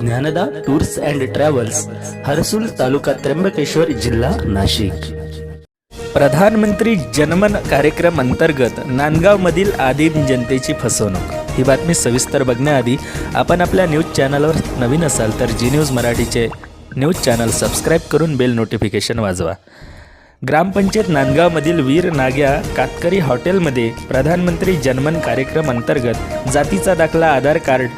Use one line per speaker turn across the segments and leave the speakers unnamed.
Dnyanada tours and travels Harsul taluka Trimbakeshwar जिल्हा नाशिक. प्रधानमंत्री जनमन कार्यक्रम अंतर्गत नांदगाव मधील आदिम जनतेची फसवणूक. ही बातमी सविस्तर बघण्याआधी आपण आपल्या न्यूज चॅनलवर नवीन असाल तर जी न्यूज मराठीचे न्यूज चॅनल सबस्क्राईब करून बेल नोटिफिकेशन वाजवा. ग्रामपंचायत नांदगावमधील वीर नाग्या कातकरी हॉटेलमध्ये प्रधानमंत्री जनमन कार्यक्रम अंतर्गत जातीचा दाखला Aadhaar card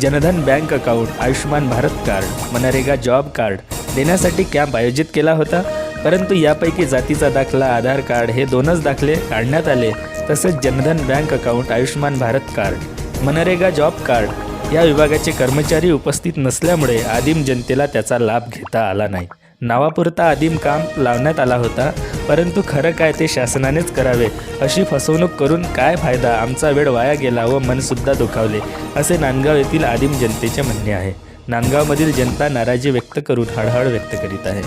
Jandhan bank account Ayushman Bharat card MNREGA job card देण्यासाठी कॅम्प आयोजित केला होता. परंतु यापैकी जातीचा दाखला आधार कार्ड हे दोनच दाखले काढण्यात आले. तसेच Jandhan bank account Ayushman Bharat card MNREGA job card या विभागाचे कर्मचारी उपस्थित नसल्यामुळे आदिम जनतेला त्याचा लाभ घेता आला नाही. नावापुरता आदिम काम लावण्यात आला होता परंतु खरं काय ते शासनानेच करावे अशी फसवणूक करून काय फायदा आमचा वेळ वाया गेला व मनसुद्धा दुखावले असे नांदगाव येथील आदिम जनतेचे म्हणणे आहे. नांदगावमधील जनता नाराजी व्यक्त करून हळहळ व्यक्त करीत आहे.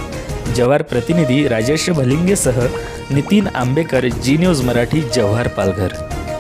जव्हार प्रतिनिधी राजेश भलिंगेसह नितीन आंबेकर जी न्यूज मराठी जव्हार पालघर.